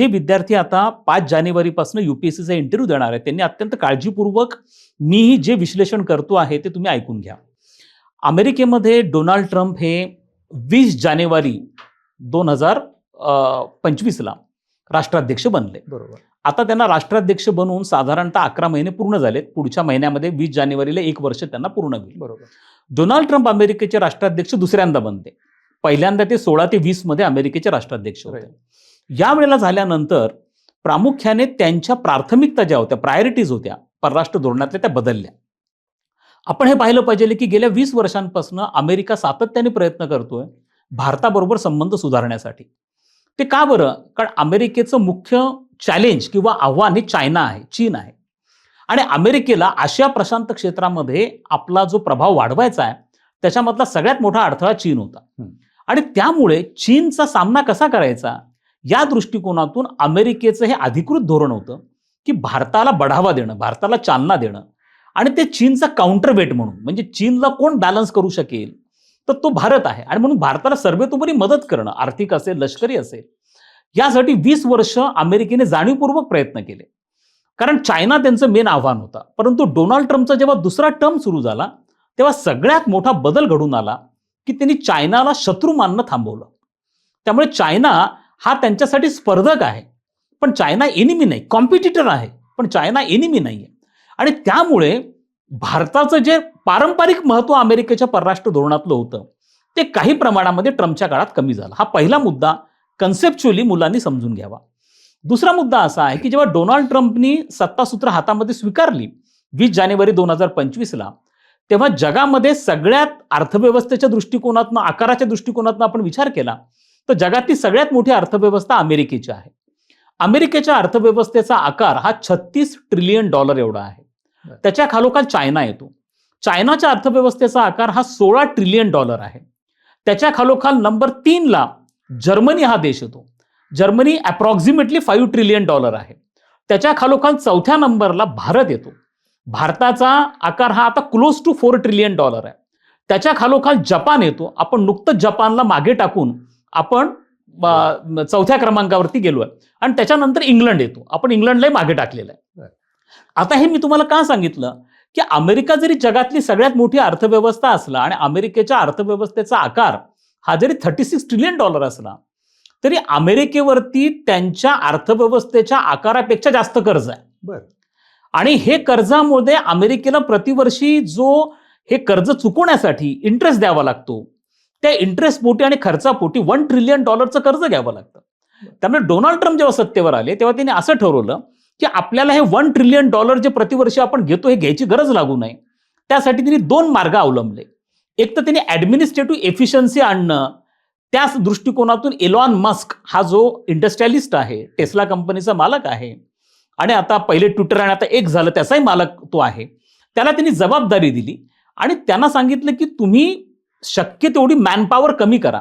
जे विद्यार्थी आता पाच जानेवारीपासून युपीएससीचा इंटरव्ह्यू देणार आहेत त्यांनी अत्यंत काळजीपूर्वक मी जे विश्लेषण करतो आहे ते तुम्ही ऐकून घ्या. अमेरिकेमध्ये डोनाल्ड ट्रम्प हे वीस जानेवारी दोन हजार पंचवीसला राष्ट्राध्यक्ष बनले. बरोबर. आता त्यांना राष्ट्राध्यक्ष बनवून साधारणतः अकरा महिने पूर्ण झालेत. पुढच्या महिन्यामध्ये वीस जानेवारीला एक वर्ष त्यांना पूर्ण होईल. बरोबर. डोनाल्ड ट्रम्प अमेरिकेचे राष्ट्राध्यक्ष दुसऱ्यांदा बनते पहिल्यांदा ते सोळा ते वीसमध्ये अमेरिकेचे राष्ट्राध्यक्ष होते. या वेळेला झाल्यानंतर प्रामुख्याने त्यांच्या प्राथमिकता ज्या होत्या प्रायोरिटीज होत्या परराष्ट्र धोरणातल्या त्या बदलल्या. आपण हे पाहिलं पाहिजे की गेल्या वीस वर्षांपासून अमेरिका सातत्याने प्रयत्न करतोय भारताबरोबर संबंध सुधारण्यासाठी. ते का बरं? कारण अमेरिकेचं मुख्य चॅलेंज किंवा आव्हान हे चायना आहे चीन आहे. आणि अमेरिकेला आशिया प्रशांत क्षेत्रामध्ये आपला जो प्रभाव वाढवायचा आहे त्याच्यामधला सगळ्यात मोठा अडथळा चीन होता. आणि त्यामुळे चीनचा सामना कसा करायचा? या दृष्टिकोनातून अमेरिकेचं हे अधिकृत धोरण होतं की भारताला बढावा देणं भारताला चालना देणं आणि ते चीनचा काउंटर वेट म्हणून म्हणजे चीनला कोण बॅलन्स करू शकेल तर तो भारत आहे. आणि म्हणून भारताला सर्वेतोपरी मदत करणं आर्थिक असेल लष्करी असेल यासाठी वीस वर्ष अमेरिकेने जाणीवपूर्वक प्रयत्न केले. कारण चायना त्यांचं मेन आव्हान होता. परंतु डोनाल्ड ट्रम्पचा जेव्हा दुसरा टर्म सुरू झाला तेव्हा सगळ्यात मोठा बदल घडून आला की त्यांनी चायनाला शत्रू मानणं थांबवलं. त्यामुळे चायना हा त्यांच्यासाठी स्पर्धक आहे. पण चायना एनिमी नाही. कॉम्पिटिटर आहे. पण चायना एनिमी नाही आहे आणि त्यामुळे भारताचं जे पारंपरिक महत्त्व अमेरिकेच्या परराष्ट्र धोरणातलं होतं ते काही प्रमाणामध्ये ट्रम्पच्या काळात कमी झालं. हा पहिला मुद्दा कन्सेप्च्युअली मुलांनी समजून घ्यावा. दुसरा मुद्दा असा आहे की जेव्हा डोनाल्ड ट्रम्पनी सत्तासूत्र हातामध्ये स्वीकारली वीस जानेवारी दोन हजार पंचवीसला तेव्हा जगामध्ये सगळ्यात अर्थव्यवस्थेच्या दृष्टिकोनातून आकाराच्या दृष्टिकोनातून आपण विचार केला तर जगातली सगळ्यात मोठी अर्थव्यवस्था अमेरिकेची आहे. अमेरिकेच्या अर्थव्यवस्थेचा आकार हा छत्तीस ट्रिलियन डॉलर एवढा आहे. त्याच्या खालोखाल चायना येतो. चायनाच्या अर्थव्यवस्थेचा आकार हा सोळा ट्रिलियन डॉलर आहे. त्याच्या खालोखाल नंबर तीनला जर्मनी हा देश येतो. Germany approximately five trillion dollar आहे. त्याच्या खालोखाल चौथ्या नंबरला भारत येतो. भारताचा आकार हा आता close to four trillion dollar आहे. त्याच्या खालोखाल जपान येतो. आपण नुकतंच जपानला मागे टाकून आपण चौथ्या क्रमांकावरती गेलो आहे आणि त्याच्यानंतर इंग्लंड येतो. आपण इंग्लंडलाही मागे टाकलेलं आहे. आता हे मी तुम्हाला का सांगितलं? की अमेरिका जरी जगातली सगळ्यात मोठी अर्थव्यवस्था असला आणि अमेरिकेच्या अर्थव्यवस्थेचा आकार हा जरी थर्टी सिक्स ट्रिलियन डॉलर असला तरी अमेरिकेवरती त्यांच्या अर्थव्यवस्थेच्या आकारापेक्षा जास्त कर्ज आहे. बर. आणि हे कर्जामध्ये अमेरिकेला प्रतिवर्षी जो हे कर्ज चुकवण्यासाठी इंटरेस्ट द्यावा लागतो त्या इंटरेस्ट पोटी आणि खर्चापोटी वन ट्रिलियन डॉलरचं कर्ज घ्यावं लागतं. त्यामुळे डोनाल्ड ट्रम्प जेव्हा सत्तेवर आले तेव्हा त्यांनी असं ठरवलं की आपल्याला हे वन ट्रिलियन डॉलर जे प्रतिवर्षी आपण घेतो हे घ्यायची गरज लागू नये. त्यासाठी त्यांनी दोन मार्ग अवलंबले. एक तर त्यांनी ॲडमिनिस्ट्रेटिव्ह एफिशियन्सी आणणं त्याच दृष्टिकोनातून एलॉन मस्क हा जो इंडस्ट्रियलिस्ट आहे टेस्ला कंपनीचा मालक आहे आणि आता पहिले ट्विटर आणि आता एक झालं त्याचाही मालक तो आहे. त्याला त्यांनी जबाबदारी दिली आणि त्यांना सांगितलं की तुम्ही शक्य तेवढी मॅनपॉवर कमी करा.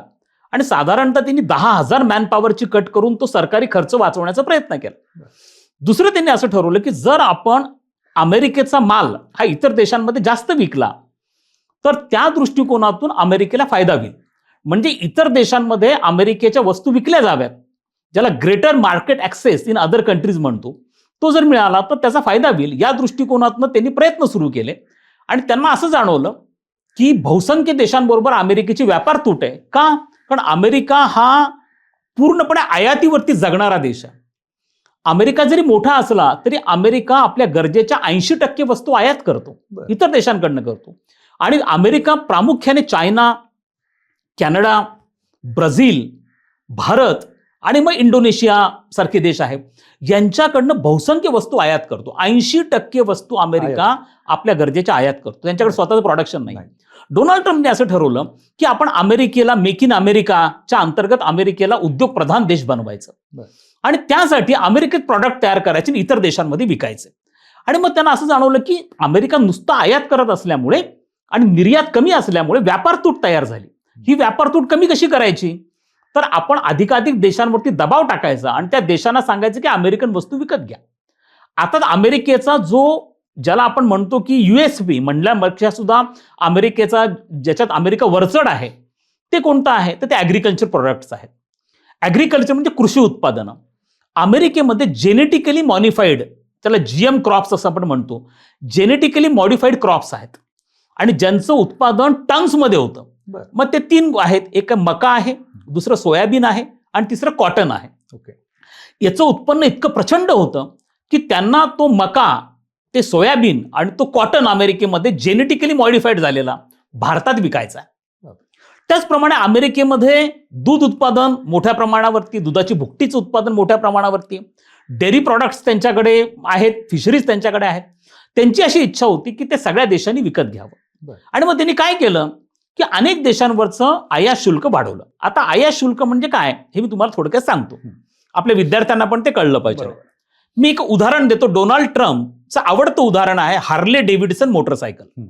आणि साधारणतः त्यांनी दहा हजार मॅनपॉवरची कट करून तो सरकारी खर्च वाचवण्याचा प्रयत्न केला. दुसरं त्यांनी असं ठरवलं की जर आपण अमेरिकेचा माल हा इतर देशांमध्ये जास्त विकला तर त्या दृष्टिकोनातून अमेरिकेला फायदा होईल. म्हणजे इतर देशांमध्ये अमेरिकेच्या वस्तू विकल्या जाव्यात ज्याला greater market access in other countries म्हणतो तो जर मिळाला तर त्याचा फायदा होईल. या दृष्टिकोनातून त्यांनी प्रयत्न सुरू केले. आणि त्यांना असं जाणवलं की बहुसंख्य देशांबरोबर अमेरिकेची व्यापार तूट आहे. का? कारण अमेरिका हा पूर्णपणे आयातीवरती जगणारा देश आहे. अमेरिका जरी मोठा असला तरी अमेरिका आपल्या गरजेच्या ऐंशी टक्के वस्तू आयात करतो. इतर देशांकडनं करतो. आणि अमेरिका प्रामुख्याने चायना कॅनडा ब्राझील भारत आणि मग इंडोनेशिया सारखे देश आहेत. यांच्याकडनं बहुसंख्य वस्तू आयात करतो. ऐंशी टक्के वस्तू अमेरिका आपल्या गरजेच्या आयात करतो. त्यांच्याकडे स्वतःचं प्रोडक्शन नाही. डोनाल्ड ट्रम्पने असं ठरवलं की आपण अमेरिकेला मेक इन अमेरिकाच्या अंतर्गत अमेरिकेला उद्योग प्रधान देश बनवायचं. आणि त्यासाठी अमेरिकेत प्रॉडक्ट तयार करायचे आणि इतर देशांमध्ये विकायचे. आणि मग त्यांना असं जाणवलं की अमेरिका नुसतं आयात करत असल्यामुळे आणि निर्यात कमी असल्यामुळे व्यापार तूट तयार झाली. ही व्यापार तूट कमी कशी करायची? तर आपण अधिकाधिक देशांवरती दबाव टाकायचा आणि त्या देशांना सांगायचं की अमेरिकन वस्तू विकत घ्या. आता अमेरिकेचा जो ज्याला आपण म्हणतो की युएसपी म्हणल्यापेक्षा सुद्धा अमेरिकेचा ज्याच्यात अमेरिका वरचढ आहे ते कोणतं आहे? तर ते ॲग्रिकल्चर प्रोडक्ट्स आहेत. ॲग्रिकल्चर म्हणजे कृषी उत्पादनं. अमेरिकेमध्ये जेनेटिकली मॉडिफाईड त्याला जीएम क्रॉप्स असं आपण म्हणतो. जेनेटिकली मॉडिफाईड क्रॉप्स आहेत. आणि ज्यांचं उत्पादन टन्समध्ये होतं. मग ते तीन आहेत. एक मका आहे दुसरं सोयाबीन आहे आणि तिसरं कॉटन आहे. ओके. याचं उत्पन्न इतकं प्रचंड होतं की त्यांना तो मका ते सोयाबीन आणि तो कॉटन अमेरिकेमध्ये जेनेटिकली मॉडिफाईड झालेला भारतात विकायचा. त्याचप्रमाणे अमेरिकेमध्ये दूध उत्पादन मोठ्या प्रमाणावरती दुधाची भुकटीचं उत्पादन मोठ्या प्रमाणावरती डेअरी प्रॉडक्ट्स त्यांच्याकडे आहेत फिशरीज त्यांच्याकडे आहेत. त्यांची अशी इच्छा होती की ते सगळ्या देशांनी विकत घ्यावं. आणि मग त्यांनी काय केलं? की अनेक देशांवरचं आयात शुल्क वाढवलं. आता आयात शुल्क म्हणजे काय? हे मी तुम्हाला थोडक्यात सांगतो. आपल्या विद्यार्थ्यांना पण ते कळलं पाहिजे. मी एक उदाहरण देतो. डोनाल्ड ट्रम्पचं आवडतं उदाहरण आहे हार्ले डेव्हिडसन मोटरसायकल.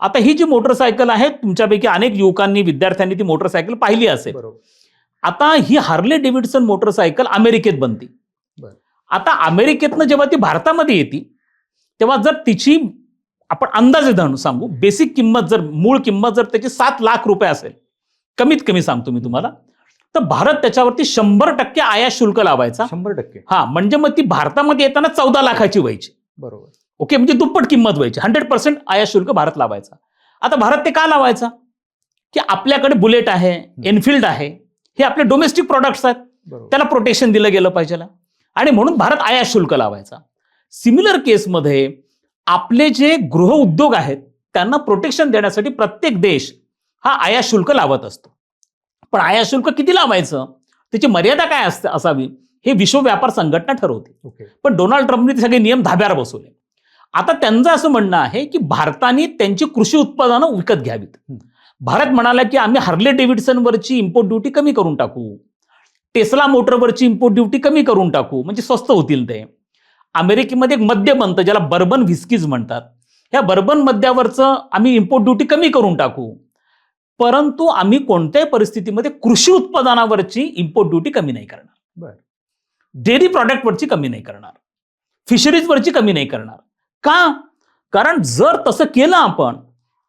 आता ही जी मोटरसायकल आहे तुमच्यापैकी अनेक युवकांनी विद्यार्थ्यांनी ती मोटरसायकल पाहिली असेल. आता ही हार्ले डेव्हिडसन मोटरसायकल अमेरिकेत बनते. आता अमेरिकेतनं जेव्हा ती भारतामध्ये येते तेव्हा जर तिची आपण अंदाजे धरून सांगू. बेसिक किंमत जर मूळ किंमत जर त्याची सात लाख रुपये असेल कमीत कमी सांगतो मी तुम्हाला तर भारत त्याच्यावरती शंभर टक्के आयात शुल्क लावायचा. शंभर टक्के. हा म्हणजे मग ती भारतामध्ये येताना चौदा लाखाची व्हायची. बरोबर. ओके म्हणजे दुप्पट किंमत व्हायची. हंड्रेड पर्सेंट आयात शुल्क भारत लावायचा. आता भारत ते का लावायचा? की आपल्याकडे बुलेट आहे एनफिल्ड आहे हे आपले डोमेस्टिक प्रॉडक्ट्स आहेत. त्याला प्रोटेक्शन दिलं गेलं पाहिजे आणि म्हणून भारत आयात शुल्क लावायचा. सिमिलर केसमध्ये आपले जे गृह उद्योग आहेत त्यांना प्रोटेक्शन देण्यासाठी प्रत्येक देश हा आयात शुल्क लावत असतो. पण आयात शुल्क किती लावायचं? त्याची मर्यादा काय असते असावी? हे विश्व व्यापार संघटना ठरवते. ओके. पण डोनाल्ड ट्रम्पने ते सगळे नियम धाब्यावर बसवले. आता त्यांचं असं म्हणणं आहे की भारताने त्यांची कृषी उत्पादनं विकत घ्यावीत. भारत म्हणाला की आम्ही हार्ले डेव्हिडसनवरची इम्पोर्ट ड्युटी कमी करून टाकू. टेस्ला मोटरवरची इम्पोर्ट ड्युटी कमी करून टाकू. म्हणजे स्वस्त होतील ते. अमेरिकेमध्ये एक मद्य बनतं ज्याला बर्बन व्हिस्कीज म्हणतात. ह्या बर्बन मद्यावरचं आम्ही इम्पोर्ट ड्युटी कमी करून टाकू. परंतु आम्ही कोणत्याही परिस्थितीमध्ये कृषी उत्पादनावरची इम्पोर्ट ड्युटी कमी नाही करणार. बरं. डेअरी प्रॉडक्टवरची कमी नाही करणार. फिशरीजवरची कमी नाही करणार. का? कारण जर तसं केलं आपण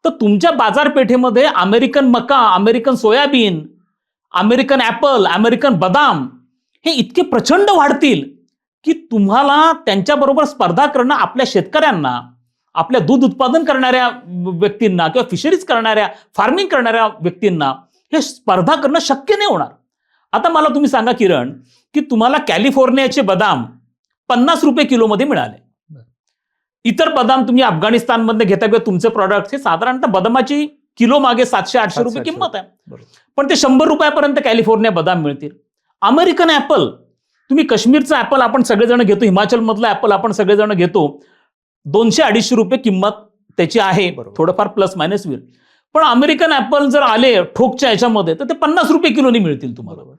तर तुमच्या बाजारपेठेमध्ये अमेरिकन मका American soybean American apple American बदाम हे इतके प्रचंड वाढतील. की तुम्हाला त्यांच्याबरोबर स्पर्धा करणं आपल्या शेतकऱ्यांना आपल्या दूध उत्पादन करणाऱ्या व्यक्तींना किंवा फिशरीज करणाऱ्या फार्मिंग करणाऱ्या व्यक्तींना हे स्पर्धा करणं शक्य नाही होणार. आता मला तुम्ही सांगा किरण की तुम्हाला कॅलिफोर्नियाचे बदाम पन्नास रुपये किलोमध्ये मिळाले. इतर बदाम तुम्ही अफगाणिस्तानमधनं घेता किंवा तुमचे प्रॉडक्ट हे साधारणतः बदामाची किलो मागे सातशे आठशे रुपये किंमत आहे. पण ते शंभर रुपयापर्यंत कॅलिफोर्निया बदाम मिळतील. अमेरिकन ॲपल तुम्ही काश्मीरचा ॲपल आपण सगळेजण घेतो हिमाचलमधला ॲपल आपण सगळेजण घेतो दोनशे अडीचशे रुपये किंमत त्याची आहे. थोडंफार प्लस मायनस होईल. पण अमेरिकन ॲपल जर आले ठोकच्या ह्याच्यामध्ये तर ते पन्नास रुपये किलोनी मिळतील तुम्हाला.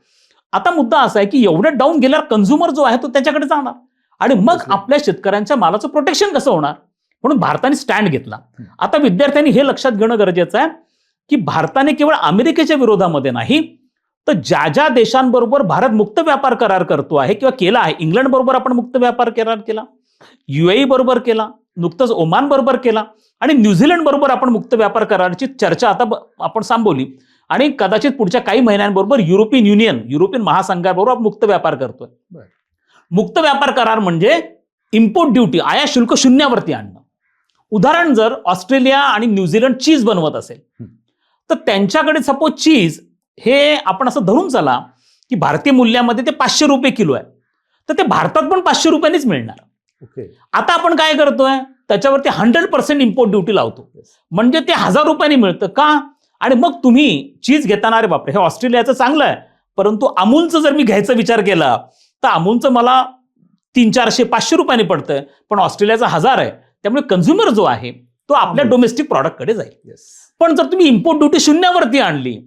आता मुद्दा असा आहे की एवढं डाऊन गेल्यावर कन्झ्युमर जो आहे तो त्याच्याकडे जाणार. आणि मग. आपल्या शेतकऱ्यांच्या मालाचं प्रोटेक्शन कसं होणार? म्हणून भारताने स्टँड घेतला. आता विद्यार्थ्यांनी हे लक्षात घेणं गरजेचं आहे की भारताने केवळ अमेरिकेच्या विरोधामध्ये नाही तर ज्या ज्या देशांबरोबर भारत मुक्त व्यापार करार करतो आहे किंवा केला आहे इंग्लंड बरोबर आपण मुक्त व्यापार करार केला युएई बरोबर केला नुकतंच ओमान बरोबर केला आणि न्यूझीलंड बरोबर आपण मुक्त व्यापार कराराची चर्चा आता आपण सांभवली आणि कदाचित पुढच्या काही महिन्यांबरोबर युरोपियन युनियन युरोपियन महासंघाबरोबर आपण मुक्त व्यापार करतोय बरं. मुक्त व्यापार करार म्हणजे इम्पोर्ट ड्युटी आयात शुल्क शून्यावरती आणणं उदाहरण जर ऑस्ट्रेलिया आणि न्यूझीलंड चीज बनवत असेल. तर त्यांच्याकडे सपोज चीज हे आपण असं धरून चला की भारतीय मूल्यामध्ये ते पाचशे रुपये किलो आहे. तर ते भारतात पण पाचशे रुपयांनीच मिळणार. ओके. आता आपण काय करतोय? त्याच्यावरती हंड्रेड पर्सेंट इम्पोर्ट ड्युटी लावतो. Yes. म्हणजे ते हजार रुपयांनी मिळतं का? आणि मग तुम्ही चीज घेताना अरे बापरे हे ऑस्ट्रेलियाचं चांगलं आहे. परंतु अमूलचं जर मी घ्यायचा विचार केला तर अमूलचं मला तीन चारशे पाचशे रुपयांनी पडतंय. पण ऑस्ट्रेलियाचा हजार आहे. त्यामुळे कन्झ्युमर जो आहे तो आपल्या. डोमेस्टिक प्रॉडक्टकडे जाईल. पण जर तुम्ही इम्पोर्ट ड्युटी शून्यावरती आणली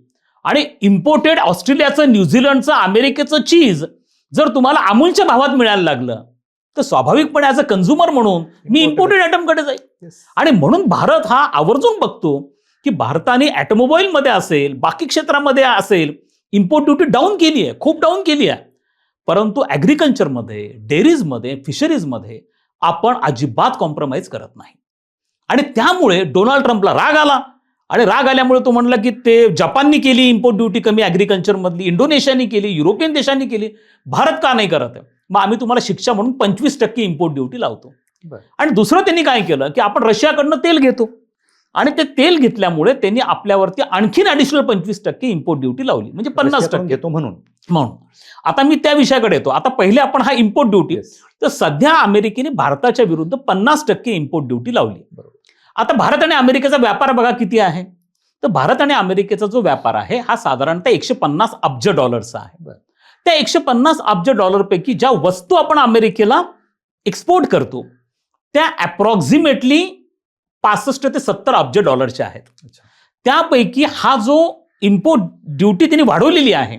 आणि इम्पोर्टेड ऑस्ट्रेलियाचं न्यूझीलंडचं अमेरिकेचं चीज जर तुम्हाला अमूलच्या भावात मिळायला लागलं तर स्वाभाविकपणे ॲज अ कन्झ्युमर म्हणून मी इम्पोर्टेड आयटमकडे जाईल आणि म्हणून भारत हा आवर्जून बघतो की भारताने ॲटोमोबाईलमध्ये असेल बाकी क्षेत्रामध्ये असेल इम्पोर्ट ड्युटी डाऊन केली आहे खूप डाऊन केली आहे. परंतु ॲग्रिकल्चरमध्ये डेअरीजमध्ये फिशरीजमध्ये आपण अजिबात कॉम्प्रोमाइज करत नाही. आणि त्यामुळे डोनाल्ड ट्रम्पला राग आला. आणि राग आल्यामुळे तो म्हणला की ते जपाननी केली इम्पोर्ट ड्युटी कमी ॲग्रिकल्चरमधली इंडोनेशियानी केली युरोपियन देशांनी केली. भारत का नाही करत आहे? मग आम्ही तुम्हाला शिक्षा म्हणून पंचवीस टक्के इम्पोर्ट ड्युटी लावतो. आणि दुसरं त्यांनी काय केलं की आपण रशियाकडनं तेल घेतो. आणि ते तेल घेतल्यामुळे त्यांनी आपल्यावरती आणखीन ऍडिशनल पंचवीस टक्के इम्पोर्ट ड्युटी लावली. म्हणजे पन्नास टक्के. घेतो म्हणून. म्हणून. आता मी त्या विषयाकडे येतो. आता पहिले आपण हा इम्पोर्ट ड्युटी. तर सध्या अमेरिकेने भारताच्या विरुद्ध पन्नास टक्के इम्पोर्ट ड्युटी लावली. बरोबर. आता भारत आणि अमेरिकेचा व्यापार बघा किती आहे. तर भारत आणि अमेरिकेचा जो व्यापार आहे हा साधारणतः एकशे पन्नास अब्ज डॉलरचा आहे. त्या एकशे पन्नास अब्ज डॉलरपैकी ज्या वस्तू आपण अमेरिकेला एक्सपोर्ट करतो त्या अप्रॉक्सिमेटली पासष्ट ते सत्तर अब्ज डॉलरच्या आहेत. त्यापैकी हा जो इम्पोर्ट ड्युटी त्यांनी वाढवलेली आहे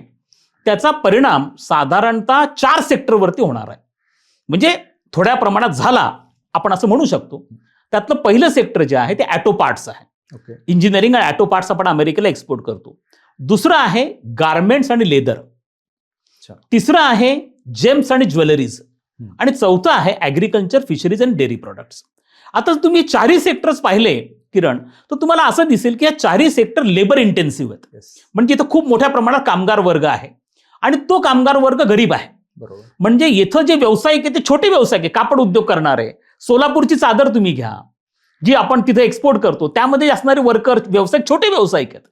त्याचा परिणाम साधारणतः चार सेक्टरवरती होणार आहे. म्हणजे थोड्या प्रमाणात झाला आपण असं म्हणू शकतो. त्यातलं पहिलं सेक्टर जे आहे ते ॲटो पार्ट्स आहे. इंजिनिअरिंग आणि ॲटो पार्ट्स आपण अमेरिकेला एक्सपोर्ट करतो. दुसरं आहे गार्मेंट्स आणि लेदर. तिसरं आहे जेम्स आणि ज्वेलरीज. आणि चौथं आहे ॲग्रिकल्चर फिशरीज आणि डेअरी प्रॉडक्ट्स आता तुम्ही चारही सेक्टर्स पाहिले किरण तर तुम्हाला असं दिसेल की या चारही सेक्टर लेबर इंटेन्सिव्ह आहेत. म्हणजे इथं खूप मोठ्या प्रमाणात कामगार वर्ग आहे. आणि तो कामगार वर्ग गरीब आहे. बरोबर. म्हणजे इथं जे व्यावसायिक आहे ते छोटे व्यावसायिक आहे कापड उद्योग करणारे सोलापूरची चादर तुम्ही घ्या जी आपण तिथे एक्सपोर्ट करतो. त्यामध्ये असणारे वर्कर व्यावसायिक छोटे व्यावसायिक आहेत.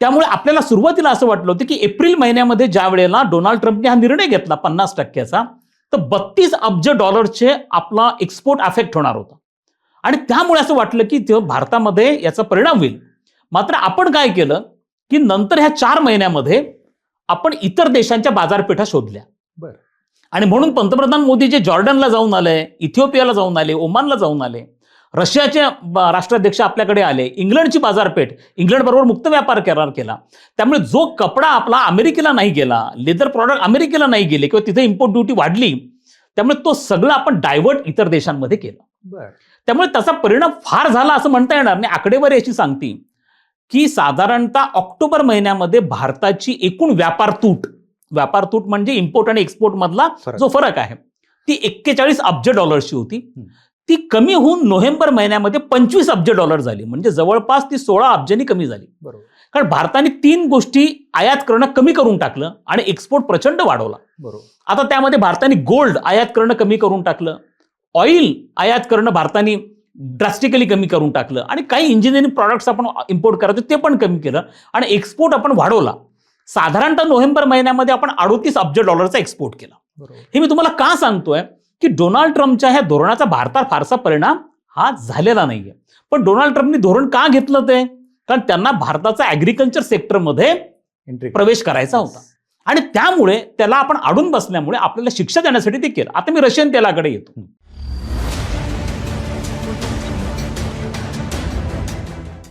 त्यामुळे आपल्याला सुरुवातीला असं वाटलं होतं की एप्रिल महिन्यामध्ये ज्या वेळेला डोनाल्ड ट्रम्पने हा निर्णय घेतला पन्नास टक्क्याचा तर बत्तीस अब्ज डॉलरचे आपला एक्सपोर्ट अफेक्ट होणार होता. आणि त्यामुळे असं वाटलं की ते भारतामध्ये याचा परिणाम होईल. मात्र आपण काय केलं की नंतर ह्या चार महिन्यामध्ये आपण इतर देशांच्या बाजारपेठा शोधल्या. बरं. आणि म्हणून पंतप्रधान मोदी जे जॉर्डनला जाऊन आले इथिओपियाला जाऊन आले ओमानला जाऊन आले रशियाचे राष्ट्राध्यक्ष आपल्याकडे आले इंग्लंडची बाजारपेठ इंग्लंड बरोबर मुक्त व्यापार करार केला. त्यामुळे जो कपडा आपला अमेरिकेला नाही गेला लेदर प्रॉडक्ट अमेरिकेला नाही गेले किंवा तिथे इम्पोर्ट ड्युटी वाढली त्यामुळे तो सगळं आपण डायव्हर्ट इतर देशांमध्ये केला. त्यामुळे त्याचा परिणाम फार झाला असं म्हणता येणार नाही. आकडेवारी अशी सांगते की साधारणतः ऑक्टोबर महिन्यामध्ये भारताची एकूण व्यापार तूट व्यापार तूट म्हणजे इम्पोर्ट आणि एक्सपोर्ट मधला. जो फरक आहे. ती एक्केचाळीस अब्ज डॉलरची होती. ती कमी होऊन नोव्हेंबर महिन्यामध्ये पंचवीस अब्ज डॉलर झाली. म्हणजे जवळपास ती सोळा अब्जांनी कमी झाली. बरोबर. कारण भारताने तीन गोष्टी आयात करणं कमी करून टाकलं आणि एक्सपोर्ट प्रचंड वाढवला. बरोबर. आता त्यामध्ये भारताने गोल्ड आयात करणं कमी करून टाकलं. ऑइल आयात करणं भारताने ड्रास्टिकली कमी करून टाकलं. आणि काही इंजिनिअरिंग प्रॉडक्ट्स आपण इम्पोर्ट करायचो ते पण कमी केलं. आणि एक्सपोर्ट आपण वाढवला. साधारणतः नोव्हेंबर महिन्यामध्ये आपण अडोतीस अब्ज डॉलरचा एक्सपोर्ट केला. हे मी तुम्हाला का सांगतोय? की डोनाल्ड ट्रम्पच्या ह्या धोरणाचा भारतात फारसा परिणाम हा झालेला नाहीये. पण डोनाल्ड ट्रम्पनी धोरण का घेतलं ते? कारण त्यांना भारताचा ऍग्रिकल्चर सेक्टरमध्ये एंट्री प्रवेश करायचा. होता. आणि त्यामुळे त्याला आपण अडून बसल्यामुळे आपल्याला शिक्षा देण्यासाठी ते केलं. आता मी रशियन तेलाकडे येतो.